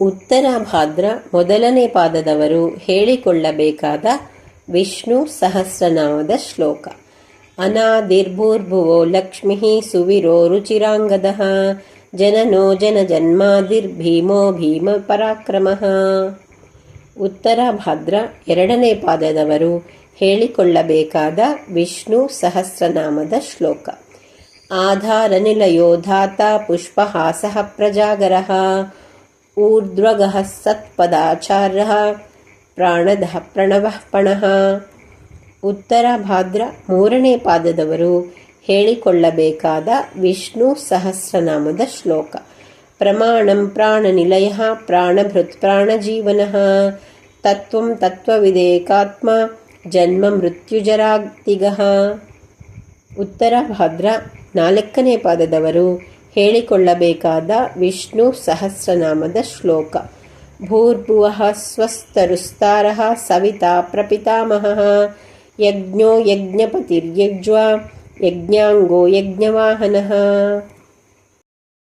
ಉತ್ತರ ಭಾದ್ರ ಮೊದಲನೇ ಪಾದದವರು ಹೇಳಿಕೊಳ್ಳಬೇಕಾದ ವಿಷ್ಣು ಸಹಸ್ರನಾಮದ ಶ್ಲೋಕ. ಅನಾದಿರ್ಭೂರ್ಭುವೋ ಲಕ್ಷ್ಮೀ ಸುವಿರೋ ರುಚಿರಾಂಗದ, ಜನನೋ ಜನ ಜನ್ಮಾದಿರ್ಭೀಮೋ ಭೀಮ ಪರಾಕ್ರಮ. ಉತ್ತರ ಭಾದ್ರ ಎರಡನೇ ಪಾದದವರು ಹೇಳಿಕೊಳ್ಳಬೇಕಾದ ವಿಷ್ಣು ಸಹಸ್ರನಾಮದ ಶ್ಲೋಕ. ಆಧಾರನಿಲಯೋಧಾತ ಪುಷ್ಪಹಾಸಃ ಪ್ರಜಾಗರಃ ಊರ್ಧ್ವಗಃ ಸತ್ಪದಾಚಾರ್ಯ ಪ್ರಾಣದಃ ಪ್ರಣವಃ ಪಣಃ ಉತ್ತರ ಭಾದ್ರ ಮೂರನೇ ಪಾದದವರು ಹೇಳಿಕೊಳ್ಳಬೇಕಾದ ವಿಷ್ಣು ಸಹಸ್ರನಾಮದ ಶ್ಲೋಕ. ಪ್ರಮಾಣಂ ಪ್ರಾಣನಿಲಯ, ಪ್ರಾಣಭೃತ್ ಪ್ರಾಣಜೀವನ। ತತ್ವಂ ತತ್ವವಿದೇಕಾತ್ಮ ಜನ್ಮ ಮೃತ್ಯುಜರಾತಿಗ ಉತ್ತರ ಭಾದ್ರ ನಾಲ್ಕನೇ ಪಾದದವರು ಹೇಳಿಕೊಳ್ಳಬೇಕಾದ ವಿಷ್ಣು ಸಹಸ್ರನಾಮದ ಶ್ಲೋಕ. ಭೂರ್ಭುವಃ ಸ್ವಸ್ತರುಸ್ತಾರಃ ಸವಿತಾ ಪ್ರಪಿತಾಮಹ. ಯಜ್ಞೋ ಯಜ್ಞಪತಿರ್ಯಜ್ವ ಯಜ್ಞಾಂಗೋ ಯಜ್ಞವಾಹನಃ.